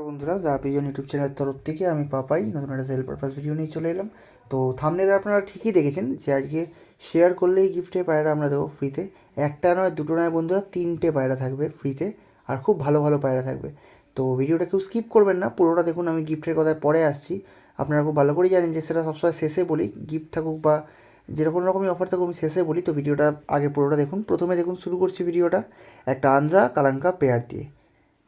বন্ধুরা, যা ইউটিউব চ্যানেলের তরফ থেকে আমি পাপাই নতুন একটা সেল পারপাস ভিডিও নিয়ে চলে এলাম। তো থামনেলে আপনারা ঠিকই দেখেছেন যে আজকে শেয়ার করলেই গিফটে পায়রা আমরা দেবো ফ্রিতে একটা নয়, দুটো নয় বন্ধুরা, তিনটে পায়রা থাকবে ফ্রিতে আর খুব ভালো ভালো পায়রা থাকবে। তো ভিডিওটা কেউ স্কিপ করবেন না, পুরোটা দেখুন, আমি গিফটের কথায় পরে আসছি। আপনারা খুব ভালো করেই জানেন যে সেটা সবসময় শেষে বলি গিফট থাকুক বা যেরকম রকমই অফার থাকুক আমি শেষে বলি। তো ভিডিওটা আগে পুরোটা দেখুন, প্রথমে দেখুন শুরু করছি ভিডিওটা একটা আন্দ্রা, কালাঙ্কা, পেয়ার দিয়ে।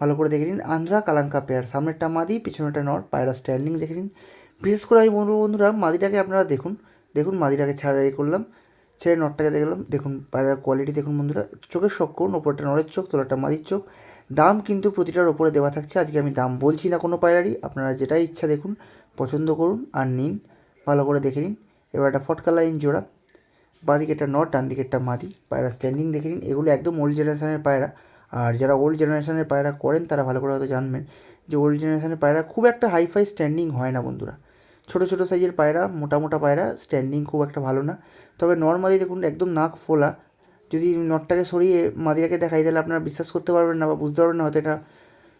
ভালো করে দেখে নিন। আন্ধ্রা কালাঙ্কা পেয়ার সামনেরটা মাদি, পিছনেরটা নর পায়রা স্ট্যান্ডিং দেখে নিন। বিশেষ করে আমি বলব বন্ধুরা, মাদিটাকে আপনারা দেখুন। দেখুন, মাদিটাকে ছাড়া করলাম। ছেড়ে নটটাকে দেখলাম। দেখুন পায়রার কোয়ালিটি দেখুন বন্ধুরা। চোখের শখ করুন, ওপরটা নরের চোখ, তোলাটা মাদির চোখ। দাম কিন্তু প্রতিটার ওপরে দেওয়া থাকছে। আজকে আমি দাম বলছি না কোনো পায়রারই। আপনারা যেটাই ইচ্ছা দেখুন, পছন্দ করুন আর নিন। ভালো করে দেখে নিন। এবার একটা ফটকা লাইন জোড়া। বাঁ দিকেরটা নট ডান দিকেরটা মাদি। পায়রা স্ট্যান্ডিং দেখে নিন। এগুলো একদম ওল্ড জেনারেশনের পায়রা। আর যারা ওল্ড জেনারেশনের পায়রা করেন, তারা ভালো করে হয়তো জানবেন যে ওল্ড জেনারেশনের পায়রা খুব একটা হাইফাই স্ট্যান্ডিং হয় না বন্ধুরা। ছোটো ছোটো সাইজের পায়রা, মোটা মোটা পায়রা স্ট্যান্ডিং খুব একটা ভালো না। তবে নর্মালি দেখুন, একদম নাক ফোলা, যদি নটটাকে সরিয়ে মাদিটাকে দেখাই, তাহলে আপনারা বিশ্বাস করতে পারবেন না বা বুঝতে পারবেন না হয়তো এটা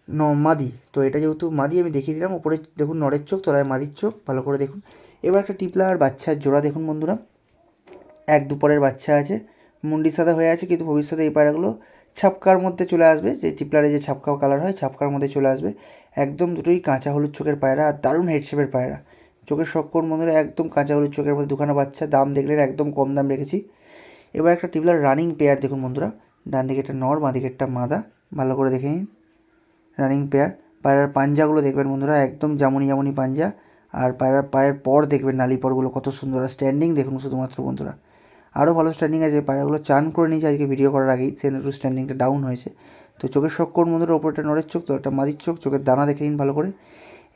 ন, মাদি। তো এটা যেহেতু মাদি, আমি দেখিয়ে দিলাম ওপরে দেখুন নরের চোখ, তলায় মাদির চোখ, ভালো করে দেখুন। এবার একটা টিপলা আর বাচ্চার জোড়া দেখুন বন্ধুরা। এক, দুপরের বাচ্চা আছে মুন্ডি সাদা হয়ে আছে, কিন্তু ভবিষ্যতে এই পায়রাগুলো ছাপকার মধ্যে চলে আসবে, যে টিপলারে যে ছাপকা কালার হয়, ছাপকার মধ্যে চলে আসবে। একদম দুটোই কাঁচা হলুদ চোখের পায়রা আর দারুণ হেড শেপের পায়রা। চোখের শক্কর বন্ধুরা একদম কাঁচা হলুদ চোখের মধ্যে দুখানা বাচ্চা, দাম দেখলেন একদম কম দাম রেখেছি। এবার একটা টিপলার রানিং পেয়ার দেখুন বন্ধুরা। ডান দিকে একটা নর, বাঁ দিকে একটা মাদা। ভালো করে দেখে নিন। রানিং পেয়ার পায়রার পাঞ্জাগুলো দেখবেন বন্ধুরা, একদম যেমনই যেমনই পাঞ্জা। আর পায়রার পায়ের পর দেখবেন নালি পরগুলো কত সুন্দর। আর স্ট্যান্ডিং দেখুন শুধুমাত্র বন্ধুরা। আরও ভালো স্ট্যান্ডিং আছে, পায়রাগুলো চান করে নিয়েছে আজকে ভিডিও করার আগেই সে একটু স্ট্যান্ডিংটা ডাউন হয়েছে। তো চোখের শক্কর মধ্যে ওপরটা নরের চোখ, তো একটা মাদির চোখ, চোখের দানা দেখে নিন ভালো করে।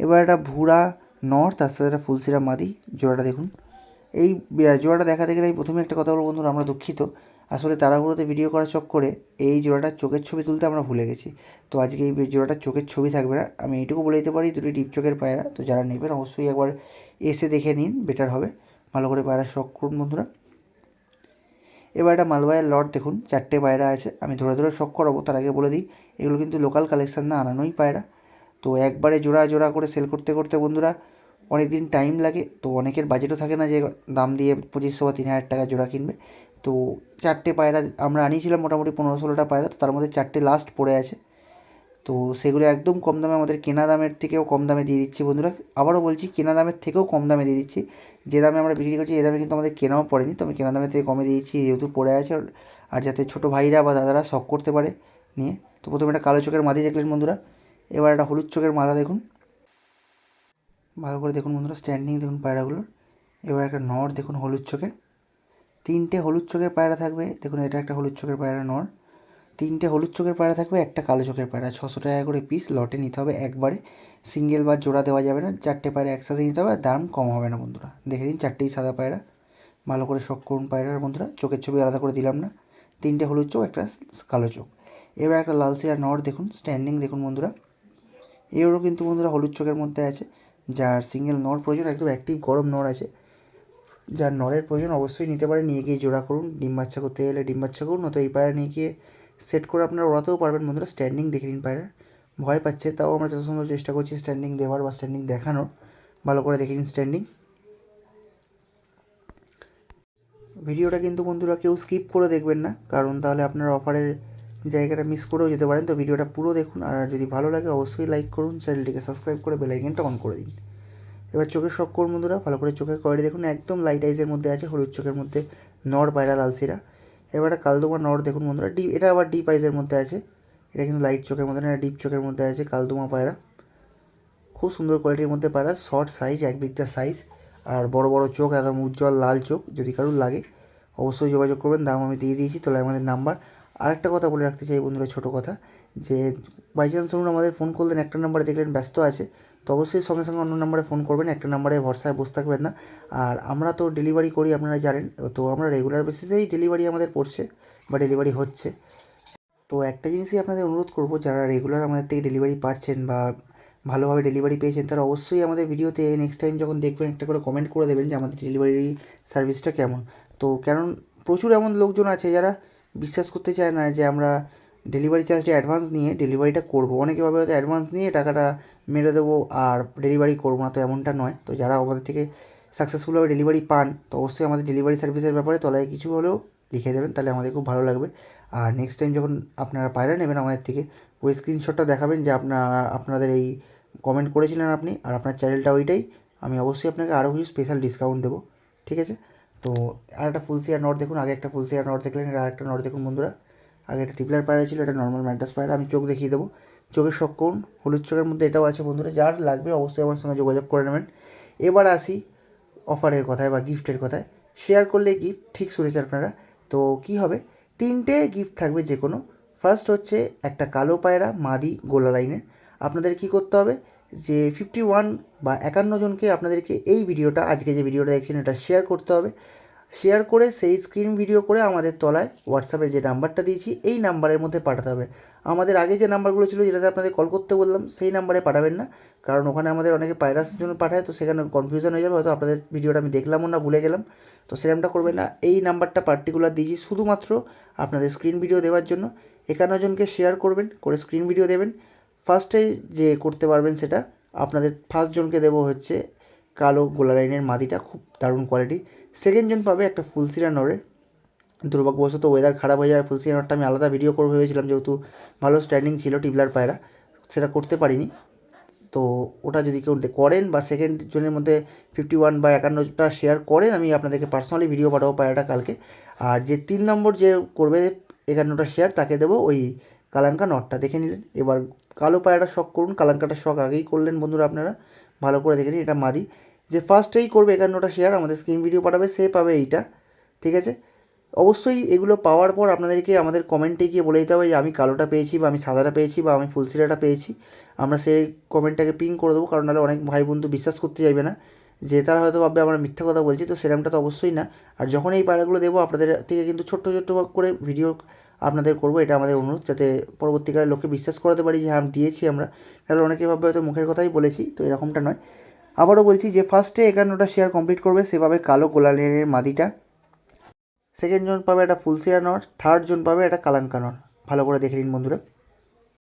এবার একটা ভুড়া নর, তার সাথে একটা ফুলসিরা মাদি, জোড়াটা দেখুন। এই জোড়াটা দেখা দেখে আমি প্রথমে একটা কথা বলব বন্ধুরা, আমরা দুঃখিত। আসলে তারাগুলোতে ভিডিও করার চক্করে এই জোড়াটার চোখের ছবি তুলতে আমরা ভুলে গেছি। তো আজকে এই জোড়াটার চোখের ছবি থাকবে না, আমি এইটুকু বলে দিতে পারি, দুটি ডিপ চোখের পায়রা। তো যারা নেবেন, অবশ্যই একবার এসে দেখে নিন বেটার হবে। ভালো করে পায়রা শখ করুন বন্ধুরা। এবার একটা মালবাইয়ের লট দেখুন, চারটে পায়রা আছে, আমি ধরে ধরে শখ করাবো, তার আগে বলে দিই, এগুলো কিন্তু লোকাল কালেকশান না, আনানোই পায়রা। তো একবারে জোড়া জোড়া করে সেল করতে করতে বন্ধুরা অনেক দিন টাইম লাগে, তো অনেকের বাজেটও থাকে না যে দাম দিয়ে পঁচিশশো বা তিন হাজার টাকা জোড়া কিনবে। তো চারটে পায়রা আমরা আনিয়েছিলাম মোটামুটি পনেরো ষোলোটা পায়রা, তো তার মধ্যে চারটে লাস্ট পড়ে আছে। তো সেগুলো একদম কম দামে আমাদের কেনা দামের থেকেও কম দামে দিয়ে দিচ্ছি বন্ধুরা। আবারও বলছি, কেনা দামের থেকেও কম দামে দিয়ে দিচ্ছি। যে দামে আমরা বিক্রি করছি এই দামে কিন্তু আমাদের কেনাও পড়েনি। তো আমি কেনা দামের থেকে কমে দিয়েছি, যেহেতু পড়ে আছে। আর যাতে ছোটো ভাইরা বা দাদারা শখ করতে পারে নিয়ে। তো প্রথমে একটা কালো চোখের মাদি দেখলেন বন্ধুরা। এবার একটা হলুদ চোখের মাথা দেখুন। ভালো করে দেখুন বন্ধুরা স্ট্যান্ডিং দেখুন পায়রাগুলোর। এবার একটা নর দেখুন হলুদ চোখের তিনটে হলুদ চোখের পায়রা থাকবে। দেখুন, এটা একটা হলুদ চোখের পায়রা নর। তিনটে হলুদ চোখের পায়রা থাকবে, একটা কালো চোখের পায়রা। ছশো টাকা করে পিস লটে নিতে হবে একবারে। সিঙ্গেল বা জোড়া দেওয়া যাবে না, চারটে পায়রা একসাথে নিতে হবে, আর দাম কম হবে না বন্ধুরা। দেখে নিন, চারটেই সাদা পায়রা। ভালো করে শখ করুন পায়রার বন্ধুরা, চোখের ছবি আলাদা করে দিলাম না। তিনটে হলুদ চোখ, একটা কালো চোখ। এবার একটা লাল সিরা নর দেখুন স্ট্যান্ডিং দেখুন বন্ধুরা। এরও কিন্তু বন্ধুরা হলুদ চোখের মধ্যে আছে, যার সিঙ্গেল নর প্রয়োজন, একদম অ্যাক্টিভ গরম নর আছে। যার নরের প্রয়োজন অবশ্যই নিতে পারে নিয়ে গিয়ে জোড়া করুন। ডিম বাচ্চা করতে গেলে ডিম বাচ্চা করুন নয়তো এই পায়রা নিয়ে গিয়ে সেট করে আপনারা ওড়াতেও পারবেন। বন্ধুরা স্ট্যান্ডিং দেখে নিন পায়রা। ভয় পাচ্ছে, তাও আমরা যথাসম্ভব চেষ্টা করছি স্ট্যান্ডিং দেওয়ার বা স্ট্যান্ডিং দেখানোর। ভালো করে দেখে নিন স্ট্যান্ডিং ভিডিওটা কিন্তু বন্ধুরা কেউ স্কিপ করে দেখবেন না, কারণ তাহলে আপনার অফারের জায়গাটা মিস করেও যেতে পারেন। তো ভিডিওটা পুরো দেখুন, আর যদি ভালো লাগে অবশ্যই লাইক করুন চ্যানেলটিকে সাবস্ক্রাইব করে বেলাইকেনটা অন করে দিন। এবার চোখের শখ করুন বন্ধুরা, ভালো করে চোখের কোয়ালিটি দেখুন। একদম লাইট আইজের মধ্যে আছে, হলুদ চোখের মধ্যে, নর পায়রা লালসিরা এবার একটা কালদুমা নর দেখুন বন্ধুরা ডিপ এটা আবার ডিপ আইজের মধ্যে আছে। এটা কিন্তু লাইট চোখের মধ্যে না ডিপ চোখের মধ্যে আছে কালদুমা পায়রা। খুব সুন্দর কোয়ালিটির মধ্যে পায়রা শর্ট সাইজ এক বিঘটা সাইজ আর বড় বড় চোখ, একদম উজ্জ্বল লাল চোখ, যদি কারুর লাগে, অবশ্যই যোগাযোগ করবেন, দাম আমি দিয়ে দিয়েছি তোলা আমাদের নাম্বার আরেকটা কথা বলে রাখতে চাই বন্ধুরা, ছোটো কথা, যে বাই চান্স ধরুন আমাদের ফোন করলেন, একটা নাম্বারে দেখলেন, ব্যস্ত আছে। তো অবশ্যই সঙ্গে সঙ্গে অন্য নাম্বারে ফোন করবেন, একটা নাম্বারে ভরসায় বসে থাকবেন না। আর আমরা তো ডেলিভারি করি, আপনারা জানেন। তো আমরা রেগুলার বেসিসেই ডেলিভারি আমাদের পড়ছে বা ডেলিভারি হচ্ছে। তো একটা জিনিসই আপনাদের অনুরোধ করব, যারা রেগুলার আমাদের থেকে ডেলিভারি পাচ্ছেন বা ভালোভাবে ডেলিভারি পেয়েছেন, তারা অবশ্যই আমাদের ভিডিওতে নেক্সট টাইম যখন দেখবেন, একটা করে কমেন্ট করে দেবেন যে আমাদের ডেলিভারি সার্ভিসটা কেমন। তো কারণ প্রচুর এমন লোকজন আছে যারা বিশ্বাস করতে চায় না যে আমরা ডেলিভারি চার্জটা অ্যাডভান্স নিয়ে ডেলিভারিটা করব। অনেকে ভাবে হয়তো অ্যাডভান্স নিয়ে টাকাটা মেরে দেবো আর ডেলিভারি করব না তো এমনটা নয়। তো যারা আমাদের থেকে সাকসেসফুলভাবে ডেলিভারি পান, তো অবশ্যই আমাদের ডেলিভারি সার্ভিসের ব্যাপারে তলায় কিছু হলেও লিখে দেবেন, তাহলে আমাদের খুব ভালো লাগবে। আর নেক্সট টাইম যখন আপনারা পায়রা নেবেন আমাদের থেকে, ওই স্ক্রিনশটটা দেখাবেন যে আপনার আপনাদের এই কমেন্ট করেছিলেন আপনি, আর আপনার চ্যানেলটা ওইটাই। আমি অবশ্যই আপনাকে আরও কিছু স্পেশাল ডিসকাউন্ট দেবো, ঠিক আছে? তো আর একটা ফুল সিয়ার নট দেখুন, আগে একটা ফুল সিয়ার নট দেখলেন, আর একটা নট দেখুন বন্ধুরা। আগে একটা টিপলার পায়রা ছিল এটা নর্মাল ম্যাড্রাস পায়রা, আমি চোখ দেখিয়ে দেবো। চোখের করুন হলুদ চোখের মধ্যে এটাও আছে বন্ধুরা, যার লাগবে অবশ্যই আমার সঙ্গে যোগাযোগ করে নেবেন। এবার আসি অফারের কথায় বা গিফটের কথায়। শেয়ার করলে গিফট ঠিক শুনেছে আপনারা। তো কি হবে? তিনটে গিফট থাকবে যে কোনো ফার্স্ট হচ্ছে একটা কালো পায়রা মাদি গোলা লাইনের আপনাদের কি করতে হবে? যে ফিফটি ওয়ান বা একান্ন জনকে আপনাদেরকে এই ভিডিওটা, আজকে যে ভিডিওটা দেখছেন, এটা শেয়ার করতে হবে। শেয়ার করে সেই স্ক্রিন ভিডিও করে আমাদের তলায় হোয়াটসঅ্যাপে যে নাম্বারটা দিয়েছি, এই নাম্বারের মধ্যে পাঠাতে হবে। আমাদের আগে যে নাম্বারগুলো ছিল যেটাতে আপনাদের কল করতে বললাম, সেই নাম্বারে পাঠাবেন না। কারণ ওখানে আমাদের অনেকে পায়রাস জন্য পাঠায়, তো সেখানে কনফিউশন হয়ে যাবে, হয়তো আপনাদের ভিডিওটা আমি দেখলামও না, ভুলে গেলাম। তো সেরকমটা করবেন না। এই নাম্বারটা পার্টিকুলার দিয়েছি শুধুমাত্র আপনাদের স্ক্রিন ভিডিও দেওয়ার জন্য। একান্ন জনকে শেয়ার করবেন, করে স্ক্রিন ভিডিও দেবেন। ফার্স্টে যে করতে পারবেন সেটা, আপনাদের ফার্স্ট জনকে দেবো হচ্ছে কালো গোলা লাইনের মাদিটা, খুব দারুণ কোয়ালিটি সেকেন্ড জন পাবে একটা ফুলসিরা নরের দুর্ভাগ্যবশত ওয়েদার খারাপ হয়ে যাবে ফুলসিরা নরটা আমি আলাদা ভিডিও করে ভেবেছিলাম, যেহেতু ভালো স্ট্যান্ডিং ছিল টিবলার পায়রা, সেটা করতে পারিনি। তো ওটা যদি কেউ করেন বা সেকেন্ড জনের মধ্যে ফিফটি ওয়ান বা একান্নটা শেয়ার করেন, আমি আপনাদেরকে পার্সোনালি ভিডিও পাঠাবো পায়রাটা কালকে। আর যে তিন নম্বর যে করবে একান্নটা শেয়ার তাকে দেবো ওই কালাঙ্কা নটটা। দেখে নিলেন। এবার কালো পায়রাটা শখ করুন। কালাঙ্কাটা শখ আগেই করলেন বন্ধুরা আপনারা। ভালো করে দেখে নিন, এটা মাদি। যে ফার্স্টেই করবে একান্নটা শেয়ার আমাদের স্ক্রিন ভিডিও পাঠাবে, সে পাবে এইটা, ঠিক আছে? অবশ্যই এগুলো পাওয়ার পর আপনাদেরকে আমাদের কমেন্টে গিয়ে বলে দিতে হবে যে আমি কালোটা পেয়েছি বা আমি সাদাটা পেয়েছি বা আমি ফুলসিরাটা পেয়েছি। আমরা সেই কমেন্টটাকে পিং করে দেবো, কারণ নাহলে অনেক ভাই বন্ধু বিশ্বাস করতে চাইবে না। যে তারা হয়তো ভাববে আমরা মিথ্যা কথা বলছি, তো সেরকমটা তো অবশ্যই না। আর যখন এই পায়রাগুলো দেবো, আপনাদের থেকে কিন্তু ছোট্ট ছোট্ট করে ভিডিও আপনাদের করব, এটা আমাদের অনুরোধ, যাতে পরবর্তীকালে লোককে বিশ্বাস করাতে পারি যে হ্যাঁ আমি দিয়েছি আমরা। তাহলে অনেকে ভাববে হয়তো মুখের কথাই বলেছি, তো এরকমটা নয়। আবারও বলছি যে ফার্স্টে একান্নটা শেয়ার কমপ্লিট করবে, সেভাবে কালো গোলালের মাদিটা সেকেন্ড জন পাবে একটা ফুলসিরা নট থার্ড জন পাবে একটা কালাঙ্কা নট। ভালো করে দেখে নিন বন্ধুরা।